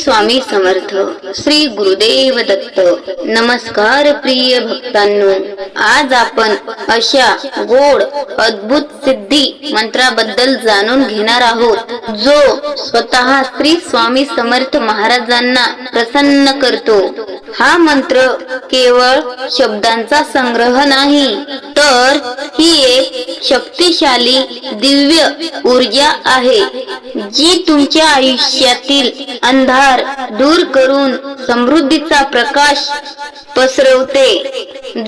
स्वामी समर्थ श्री गुरुदेव दत्त. नमस्कार प्रिय भक्तांनो. आज आपण अशा गोड अद्भुत सिद्धी मंत्राबद्दल जाणून घेणार आहोत जो स्वतः श्री स्वामी समर्थ महाराजांना प्रसन्न करतो. हा मंत्र केवळ शब्दांचा संग्रह नाही तर ही एक शक्तिशाली दिव्य ऊर्जा आहे जी तुमच्या आयुष्यातील अंधार दूर करून समृद्धीचा प्रकाश पसरवते.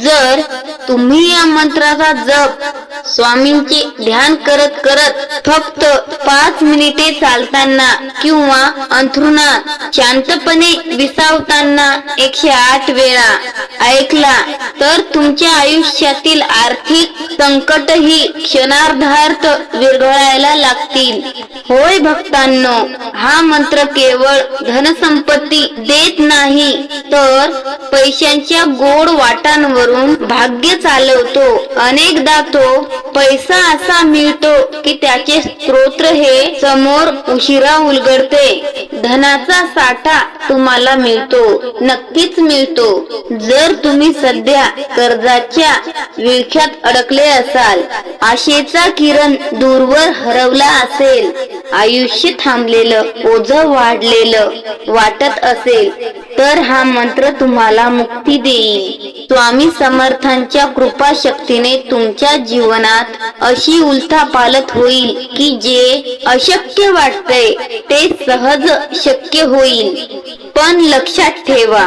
जर तुम्ही या मंत्राचा जप स्वामींचे ध्यान करत करत फक्त पाच मिनिटे चालताना किंवा अंथरुणात शांतपणे विसावताना एकशे आठ वेळा ऐकला तर तुमच्या आयुष्यातील आर्थिक संकटही क्षणार्धार्थ विरघळायला लागतील. होय भक्तांनो हा मंत्र केवळ धनसंपत्ती देत नाही तर पैशांच्या गोड वाटांवरून भाग्य चालवतो. अनेकदा तो पैसा असा मिळतो की त्याचे स्त्रोत्र हे समोर उशिरा उलगडते. धनाचा साठा तुम्हाला मिळतो नक्कीच मिळतो. जर तुम्ही सध्या कर्जाच्या विळख्यात अडकले असाल आशेचा किरण दूरवर हरवला असेल आयुष्य थांबलेलं ओझ वाढलेलं वाटत असेल तर हा मंत्र तुम्हाला मुक्ती देईल स्वामी समर्थांच्या कृपा शक्तीने तुमच्या जीवनात अशी उलथा पालत होईल की जे अशक्य वाटतंय ते सहज शक्य होईल. पण लक्षात ठेवा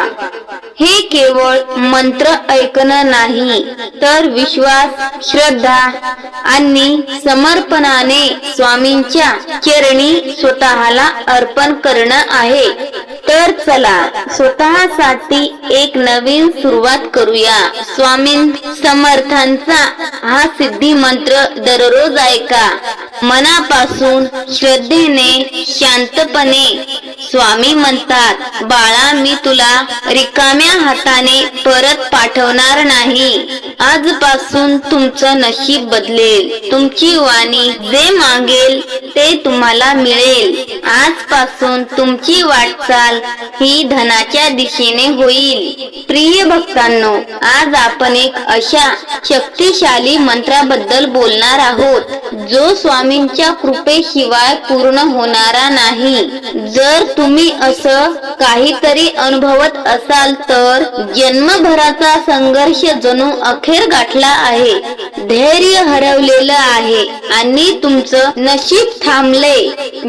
हे केवळ मंत्र ऐकणं नाही तर विश्वास श्रद्धा आणि समर्पणाने स्वामींच्या चरणी स्वतःला अर्पण करणं आहे. तर चला स्वतःसाठी एक नवीन सुरुवात करूया. स्वामी समर्थांचा हा सिद्धी मंत्र दररोज ऐका. मनापासून श्रद्धेने शांतपणे. स्वामी म्हणतात बाळा मी तुला रिकाम्या हाताने परत पाठवणार नाही. आजपासून तुमचं नशीब बदलेल. तुमची वाणी जे मागेल ते तुम्हाला मिळेल. आजपासून तुमची वाटचाल ही धनाच्या दिशेने होईल. प्रिय भक्तांनो आज आपण एक अशा शक्तिशाली मंत्राबद्दल बोलणार आहोत जो स्वामींच्या कृपेशिवाय पूर्ण होणारा नाही. जर तुम्ही असं काहीतरी अनुभवत असाल तर जन्मभराचा संघर्ष जणू अखेर गाठला आहे. धैर्य हरवलेलं आहे आणि तुमचं नशीब थांबले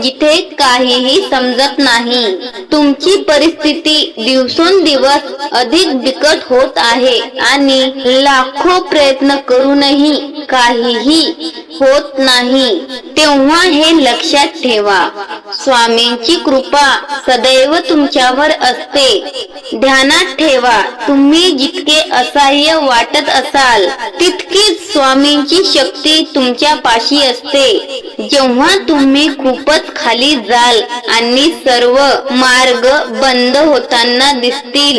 जिथे काहीही समजत नाही. तुम तुमची परिस्थिती दिवसेंदिवस अधिक बिकट होत आहे आणि लाखो प्रयत्न करूनही काहीही होत नाही. तेव्हा हे लक्षात ठेवा. स्वामींची कृपा सदैव तुमच्यावर असते. ध्यानात ठेवा तुम्ही जितके असह्य वाटत असाल तितकीच स्वामींची शक्ती तुमच्या पाशी असते. जेव्हा तुम्ही खूपच खाली जाल आणि सर्व मार्ग बंद होताना दिसतील.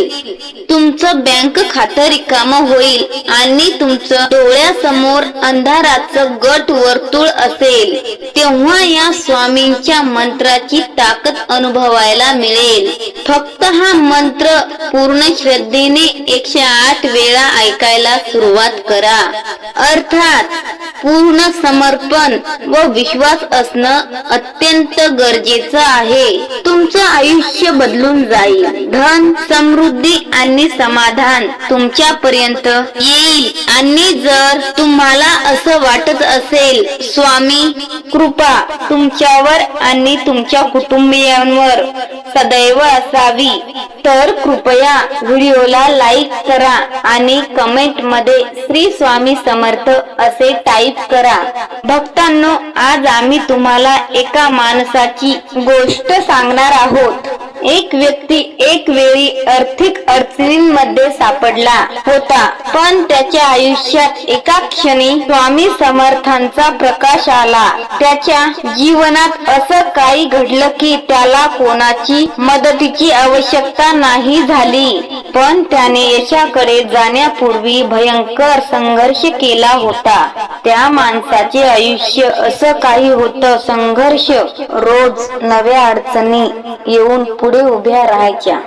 तुमचं बँक खातं रिकाम होईल आणि तुमचं डोळ्यासमोर अंधाराचं गट वर्तुळ असेल. तेव्हा या स्वामींच्या मंत्राची ताकद अनुभवायला मिळेल. फक्त हा मंत्र पूर्ण श्रद्धेने एकशे आठ वेळा ऐकायला सुरुवात करा. अर्थात पूर्ण समर्पण व विश्वास असणं अत्यंत गरजेचं आहे. तुमचं आयुष्य बदलून जाईल. धन समृद्धी आणि समाधान तुमच्या पर्यंत येईल. आणि जर तुम्हाला असं वाटत असेल स्वामी कृपा तुमच्यावर आणि तुमच्या कुटुंबियांवर सदैव असावी. तर कृपया व्हिडिओला लाईक करा आणि कमेंटमध्ये श्री स्वामी समर्थ असे टाईप करा. भक्तांनो आज आम्ही तुम्हाला एका माणसाची गोष्ट सांगणार आहोत. एक व्यक्ती एक वेळी आर्थिक अडचणींमध्ये सापडला होता. पण त्याच्या आयुष्यात एका क्षणी स्वामी समर्थांचा प्रकाश आला. त्याच्या जीवनात असं काही घडलं की त्याला कोणाची मदतीची आवश्यकता नाही झाली. पण त्याने यशाकडे जाण्यापूर्वी भयंकर संघर्ष केला होता. त्या माणसाचे आयुष्य असं काही होतं संघर्ष. रोज नव्या अडचणी येऊन पुढे उभ्या राहायच्या.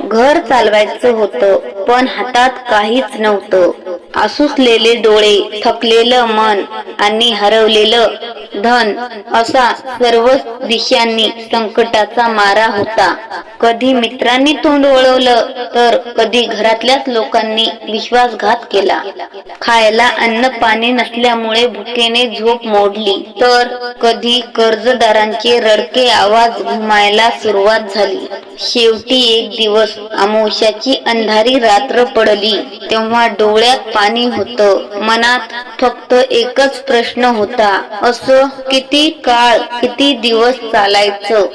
घर चालवायचं होतं पण हातात काहीच नव्हतं. आसुसलेले डोळे थकलेलं मन आणि हरवलेलं धन असा सर्व दिशांनी संकटाचा मारा होता. कधी मित्रांनी तोंड वळवलं तर कधी घरातल्याच लोकांनी विश्वासघात केला. खायला अन्न पाणी नसल्यामुळे भुकेने झोप मोडली तर कधी कर्जदारांचे रडके आवाज घुमायला सुरुवात झाली. शेवटी एक दिवस अमावस्याची अंधारी रात्र पडली. तेव्हा डोळ्यात पाणी होतं. मनात फक्त एकच प्रश्न होता असं किती काळ किती दिवस चालायचं?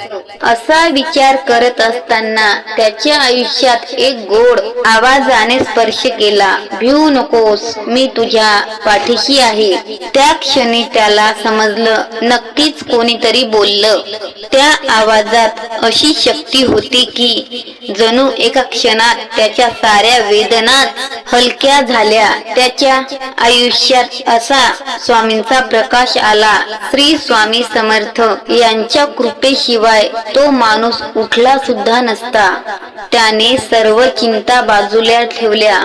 असा विचार करत असताना त्याच्या आयुष्यात एक गोड आवाजाने स्पर्श केला. भिवू नकोस मी तुझ्या पाठीशी आहे. त्या क्षणी त्याला समजलं नक्कीच कोणीतरी बोललं. त्या आवाजात अशी शक्ती होती की जणू एका क्षणात त्याच्या साऱ्या वेदनात हलक्या झाल्या त्याच्या आयुष्यात असा स्वामींचा प्रकाश आला. श्री स्वामी समर्थ यांच्या कृपेशिवाय तो माणूस उठला सुद्धा नसता. त्याने सर्व चिंता बाजूला ठेवल्या.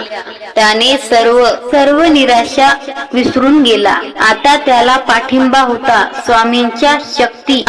त्याने सर्व सर्व निराशा विसरून गेला. आता त्याला पाठिंबा होता स्वामींच्या शक्ती.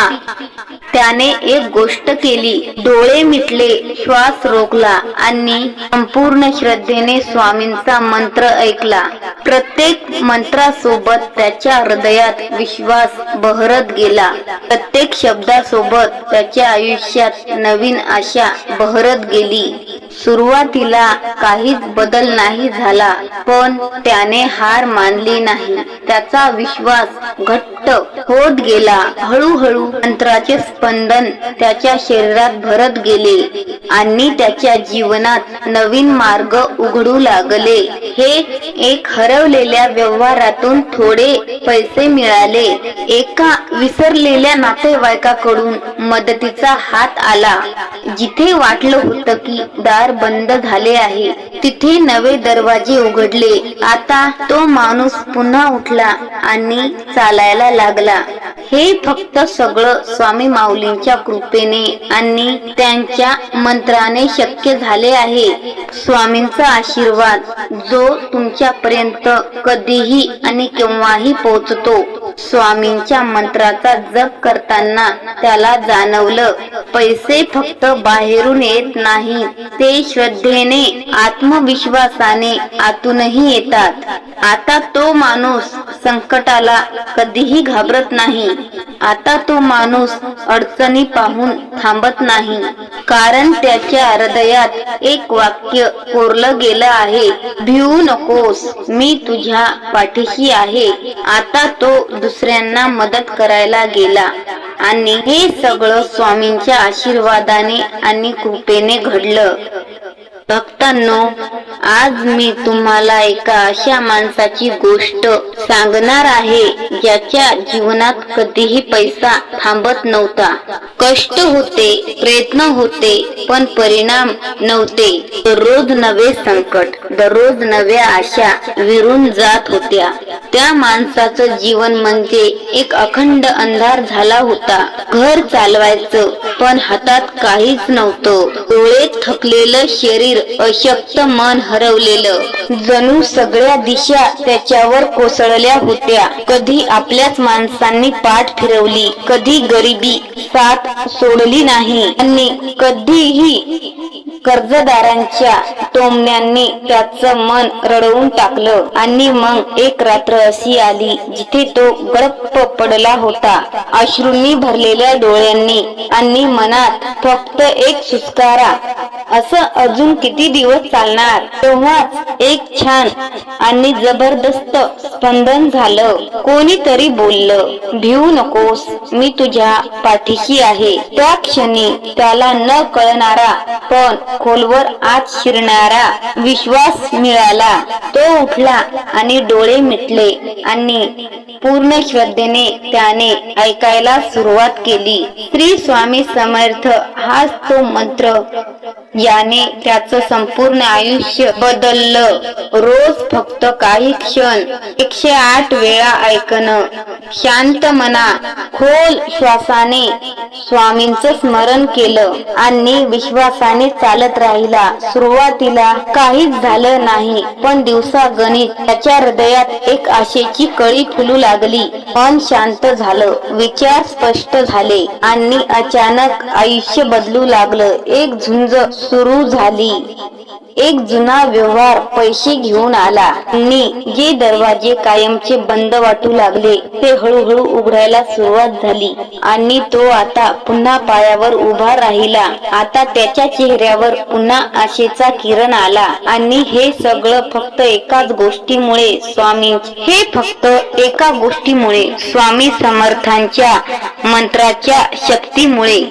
त्याने एक गोष्ट केली. डोळे मिटले श्वास रोखला आणि संपूर्ण श्रद्धेने स्वामींचा मंत्र ऐकला. प्रत्येक मंत्रासोबत त्याच्या हृदयात विश्वास बहरत गेला. प्रत्येक शब्दासोबत त्याच्या आयुष्यात नवीन आशा बहरत गेली. सुरुवातीला काहीच बदल नाही झाला पण त्याने हार मानली नाही. त्याचा विश्वास घट्ट होत गेला. हळूहळू मंत्राचे स्पंदन त्याच्या शरीरात भरत गेले आणि त्याच्या जीवनात नवीन मार्ग उघडू लागले. हे एक हरवलेल्या व्यवहारातून थोडे पैसे मिळाले. एका विसरलेल्या नातेवाईकाकडून मदतीचा हात आला. जिथे वाटलं होतं की दार बंद झाले आहे. तिथे नवे दरवाजे उघडले. आता तो माणूस पुन्हा उठला आणि चालायला लागला. हे फक्त सगळं स्वामी माऊलींच्या कृपेने आणि त्यांच्या मंत्राने शक्य झाले आहे. स्वामींचा आशीर्वाद जो तुमच्यापर्यंत कधीही आणि केव्हाही पोहोचतो. स्वामींच्या मंत्राचा जप करताना त्याला जाणवलं पैसे फक्त बाहेरून येत नाही ते श्रद्धेने आत्मविश्वासाने आतूनही येतात. आता तो माणूस संकटाला कधीही घाबरत नाही. आता तो माणूस अडचणी पाहून थांबत नाही. कारण त्याच्या हृदयात एक वाक्य कोरलं गेलं आहे भिवू नकोस मी तुझ्या पाठीशी आहे. आता तो दुसऱ्यांना मदत करायला गेला. आणि हे सगळं स्वामींच्या आशीर्वादाने आणि कृपेने घडलं. भक्तांनो आज मी तुम्हाला एका अशा माणसाची गोष्ट सांगणार आहे ज्याच्या जीवनात कधीही पैसा थांबत नव्हता. कष्ट होते प्रयत्न होते पण परिणाम नव्हते. दररोज नवे संकट दररोज नव्या आशा विरून जात होत्या. त्या माणसाचं जीवन म्हणजे एक अखंड अंधार झाला होता. घर चालवायचं पण हातात काहीच नव्हतं. डोळे थकलेलं शरीर अशक्त मन हरवलेलं. जणू सगळ्या दिशा त्याच्यावर कोसळल्या होत्या. कधी आपल्याच माणसांनी पाठ फिरवली कधी गरिबी साथ सोडली नाही आणि कधीही कर्जदारांच्या टोमण्यांनी त्याचं मन रडवून टाकलं. आणि मग एक रात्र अशी आली जिथे तो गडप पडला होता. अश्रूंनी भरलेल्या डोळ्यांनी आणि मनात फक्त एक सुस्कारा. असं अजून किती दिवस चालणार? तेव्हाच एक छान आणि जबरदस्त स्पंदन झालं. कोणीतरी बोललं भिवू नकोस मी तुझ्या पाठीशी आहे. त्या क्षणी त्याला न कळणारा पण खोलवर आत शिरणारा विश्वास मिळाला. तो उठला आणि डोळे मिटले आणि पूर्ण श्रद्धेने त्याने ऐकायला सुरुवात केली. श्री स्वामी समर्थ हाच तो मंत्र याने त्याचा त्याचं संपूर्ण आयुष्य बदललं. रोज फक्त काही क्षण एकशे आठ वेळा ऐकणं. शांत मना खोल श्वासाने स्वामींचं स्मरण केलं आणि विश्वासाने चालत राहिला. सुरुवातीला काहीच झालं नाही पण दिवसा गणित त्याच्या हृदयात एक आशेची कळी फुलू लागली. मन शांत झालं विचार स्पष्ट झाले आणि अचानक आयुष्य बदलू लागलं. एक झुंज सुरू झाली. एक जुना व्यवहार पैसे घेऊन आला. आणि जे दरवाजे कायमचे बंद वाटू लागले ते हळूहळू उघडायला सुरुवात झाली. आणि तो आता पुन्हा पायावर उभा राहिला. आता त्याच्या चेहऱ्यावर पुन्हा आशेचा किरण आला. आणि हे सगळं फक्त एकाच गोष्टीमुळे स्वामी हे फक्त एका गोष्टीमुळे स्वामी समर्थांच्या मंत्राच्या शक्तीमुळे.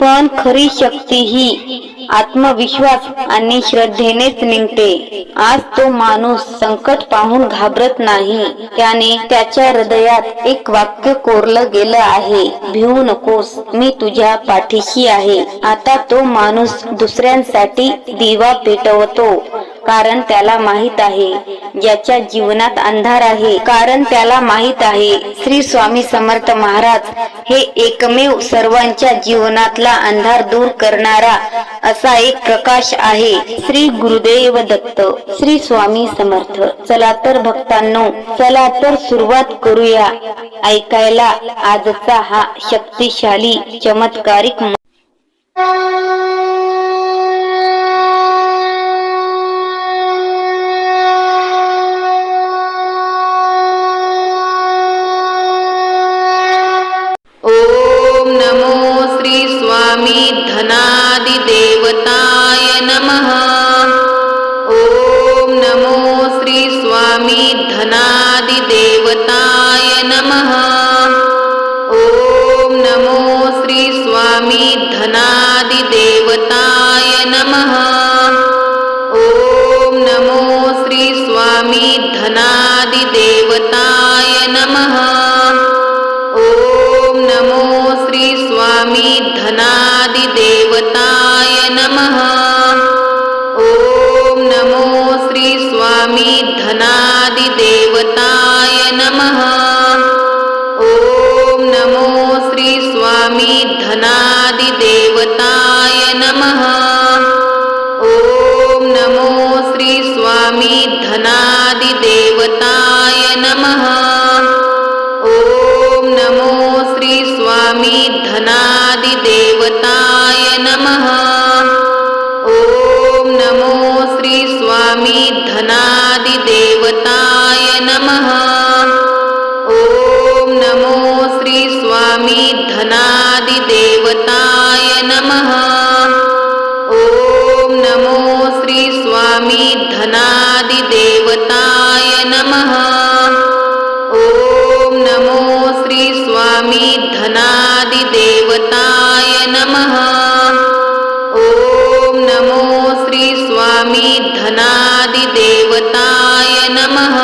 पण खरी शक्ती ही आत्मविश्वास आणि श्रद्धेनेच निघते. आज तो माणूस संकट पाहून घाबरत नाही. त्याने त्याच्या हृदयात एक वाक्य कोरलं गेलं आहे. भिवू नकोस मी तुझ्या पाठीशी आहे. आता तो माणूस दुसऱ्यांसाठी दिवा पेटवतो. कारण त्याला माहीत आहे. ज्याच्या जीवनात अंधार आहे. कारण त्याला माहीत आहे. श्री स्वामी समर्थ महाराज हे एकमेव सर्वांच्या जीवनातला अंधार दूर करणारा असा एक प्रकाश आहे. श्री गुरुदेव दत्त श्री स्वामी समर्थ. चला तर भक्तांनो चला तर सुरुवात करूया. ऐकायला आजचा हा शक्तिशाली चमत्कारिक ॐ नमो श्री स्वामी धनादिदेवताय नमः। ॐ नमो श्री स्वामी धनादिदेवताय नमः। ॐ नमो श्री स्वामी धनादिदेवताय स्वामी धनादिदेवताय नमः। ॐ नमो श्री स्वामी धनादिदेवताय नमः। ॐ नमो श्री स्वामी धनादिदेवताय नमः। ॐ नमो श्री स्वामी धनादिदेवताय नमः। ॐ नमो श्री स्वामी धनादि देवताय नमः। ॐ नमो श्री स्वामी धनादिदेवताय नमः। ॐ नमो श्री स्वामी धनादिदेवताय नमः। ॐ नमो श्री स्वामी धनादिदेवताय नमः। ॐ नमो श्री स्वामी धनादिदेवताय नमः। ॐ नमो श्री स्वामी धनादिदेवताय नमः।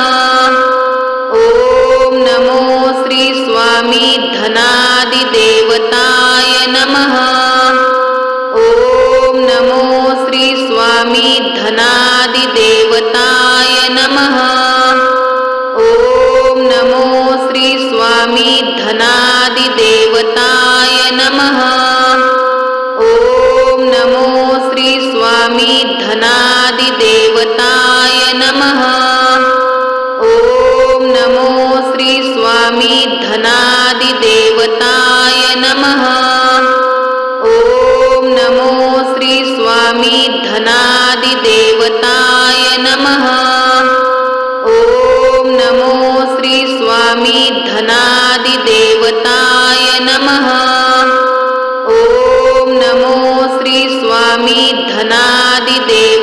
ॐ नमो श्री स्वामी धनादिदेवताय नमः। ॐ नमो श्री स्वामी धनादिदेवताय नमः। ॐ नमो श्री स्वामी धनादिदेवताय नमः। स्वामी धनादिदेवताय नमः। ॐ नमो श्री स्वामी धनादिदेवताय नमः। ॐ नमो श्री स्वामी धनादिदेवताय नमः।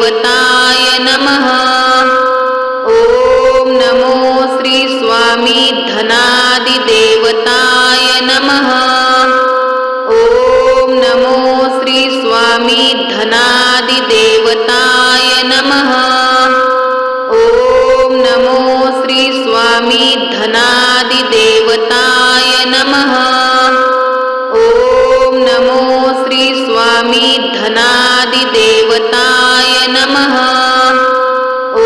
धनादिदेवताय नमः। ॐ नमो श्री स्वामी धनादिदेवताय नमः। ॐ नमो श्री स्वामी धनादिदेवताय नमः। ॐ नमो श्री स्वामी धनादिदेवताय नमः। ॐ नमो श्री स्वामी धनादिदेव नमः नमः। ॐ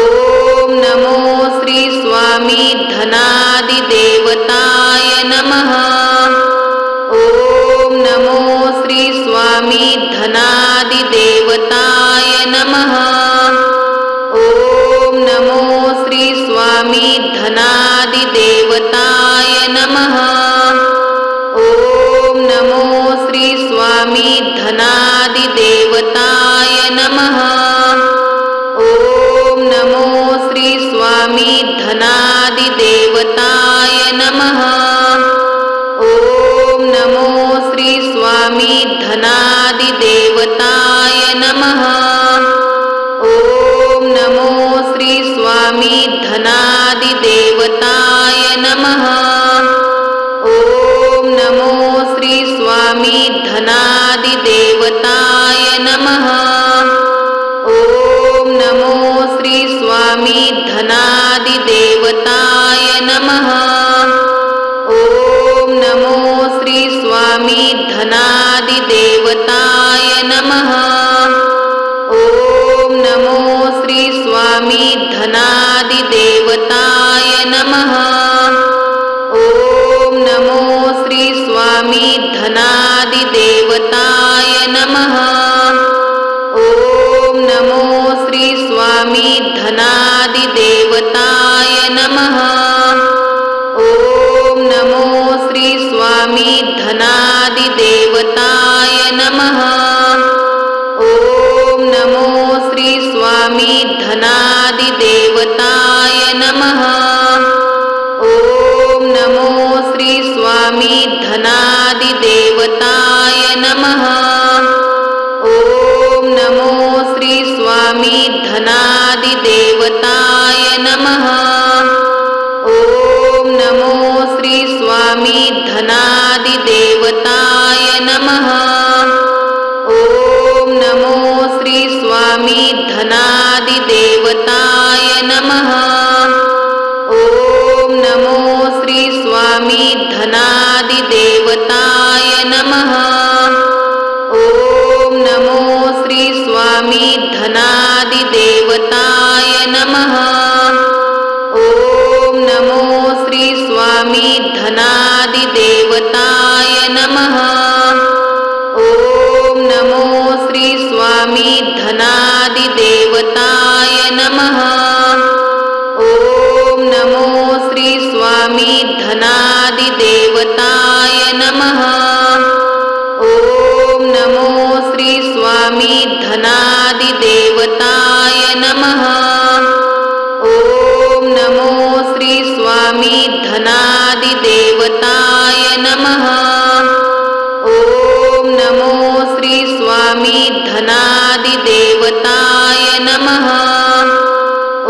नमो श्री स्वामी धनादिदेवताय नमः। ॐ नमो श्री स्वामी धनादिदेवताय नमः। ॐ नमो श्री स्वामी धनादिदेवताय नमः। ॐ नमो श्री स्वामी धनादिदेवता नमः। ॐ नमो श्री स्वामी धनादिदेवताय नमः। ॐ नमो श्री स्वामी धनादिदेवताय नमः। ॐ नमो श्री स्वामी धनादिदेवताय नमः। ॐ नमो श्री स्वामी धनादिदेवताय नमः। धनादिदेवताय नमः। ॐ नमो श्री स्वामी धनादिदेवताय नमः। ॐ नमो श्री स्वामी धनादिदेवताय नमः। ॐ नमो श्री स्वामी धनादिदेवताय नमः। धनादिदेवताय नमः। ॐ नमो श्री स्वामी धनादिदेवताय नमः। ॐ नमो श्री स्वामी धनादिदेवताय नमः। ॐ नमो श्री स्वामी धनादिदेवताय नमः। ॐ नमो श्री स्वामी धनादिदेवताय नमः। ॐ नमो श्री स्वामी धनादिदेवताय नमः। ॐ नमो श्री स्वामी धनादिदेवताय नमः। ॐ नमो श्री स्वामी धनादिदेवताय नमः। ॐ नमो श्री स्वामी धना आदिदेवताय नमः। ॐ नमो श्री स्वामी धनादिदेवताय नमः। ॐ नमो श्री स्वामी धनादिदेवताय नमः। ॐ नमो श्री स्वामी धनादिदेवताय नमः। ॐ नमो श्री स्वामी धना देवताय नमः। ॐ नमो श्री स्वामी धनादिदेवताय नमः। ॐ नमो श्री स्वामी धनादिदेवताय नमः।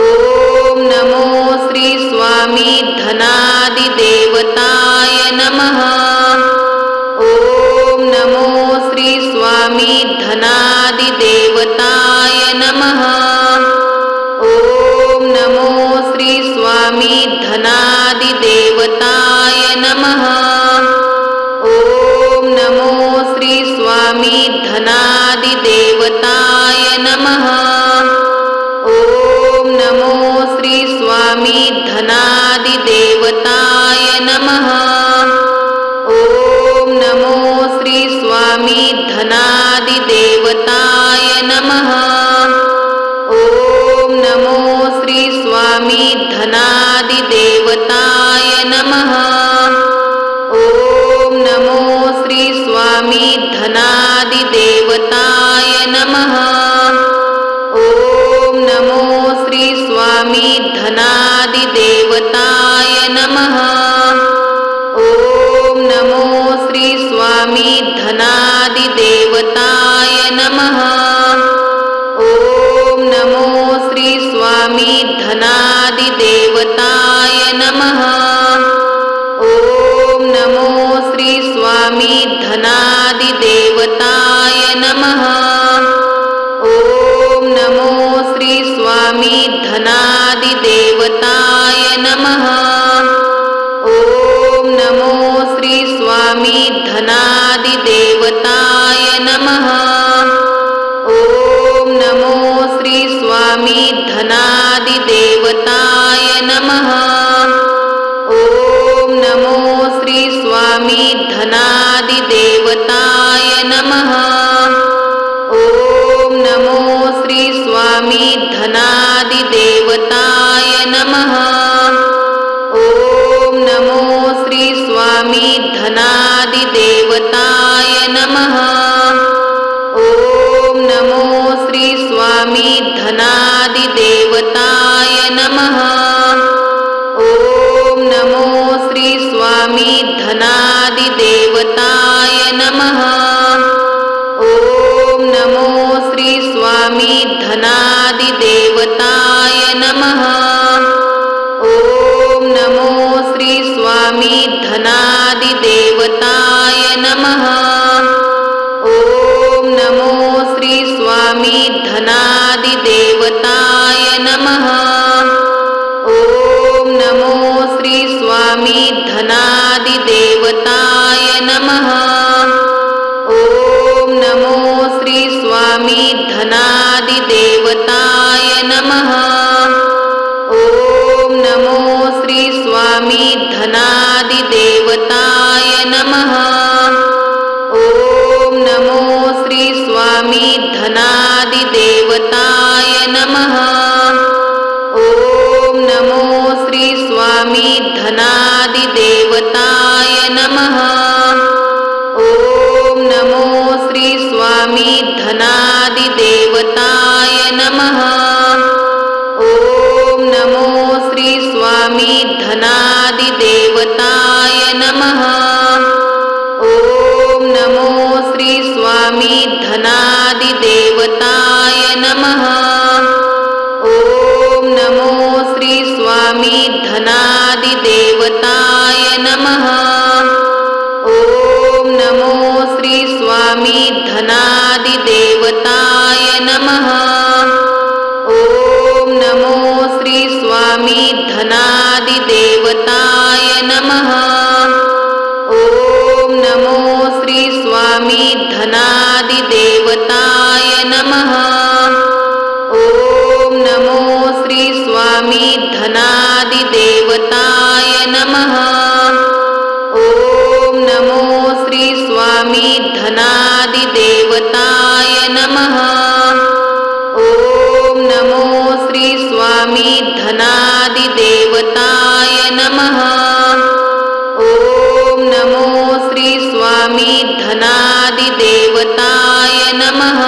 ॐ नमो श्री स्वामी धनादिदेवताय नमः। देवताय नमः। ॐ नमो श्री स्वामी धनादिदेवताय नमः। ॐ नमो श्री स्वामी धनादिदेवताय नमः। ॐ नमो श्री स्वामी धनादिदेवताय नमः। ॐ नमो श्री स्वामी धना आदिदेवताय नमः। ॐ नमो श्री स्वामी धनादिदेवताय नमः। ॐ नमो श्री स्वामी धनादिदेवताय नमः। ॐ नमो श्री स्वामी धनादिदेवताय नमः। ॐ नमो श्री स्वामी धना धनादिदेवताय नमः। ॐ नमो श्री स्वामी धनादिदेवताय नमः। ॐ नमो श्री स्वामी धनादिदेवताय नमः। ॐ नमो श्री स्वामी धनादिदेवताय नमः। ॐ नमो श्री स्वामी देवताय नमः। ॐ नमो श्री स्वामी धनादिदेवताय नमः। ॐ नमो श्री स्वामी धनादिदेवताय नमः। ॐ नमो श्री स्वामी धनादिदेवताय नमः। ॐ नमो श्री स्वामी धनादिदेवता नमः। ॐ नमो श्री स्वामी धनादिदेवताय नमः। ॐ नमो श्री स्वामी धनादिदेवताय नमः। ॐ नमो श्री स्वामी धनादिदेवताय नमः। ॐ नमो श्री स्वामी धनादिदेवताय धनादिदेवताय नमः ॐ नमो श्री स्वामी धनादिदेवताय नमः ॐ नमो श्री स्वामी धनादिदेवताय नमः ॐ नमो श्री स्वामी धनादिदेवताय नमः ॐ नमो श्री स्वामी धना आदिदेवताय नमः। ॐ नमो श्री स्वामी धनादिदेवताय नमः। ॐ नमो श्री स्वामी धनादिदेवताय नमः। ॐ नमो श्री स्वामी धनादिदेवताय देवताय नमः। ॐ नमो श्री स्वामी धनादिदेवताय नमः। ॐ नमो श्री स्वामी धनादिदेवताय नमः। ॐ नमो श्री स्वामी धनादिदेवताय नमः। ॐ नमो श्री स्वामी शिवाय नमः। ॐ नमो श्री स्वामी धनादिदेवताय नमः। ॐ नमो श्री स्वामी धनादिदेवताय नमः। ॐ नमो श्री स्वामी धनादिदेवताय नमः। ॐ नमो श्री स्वामी धनादिदेवताय नमः।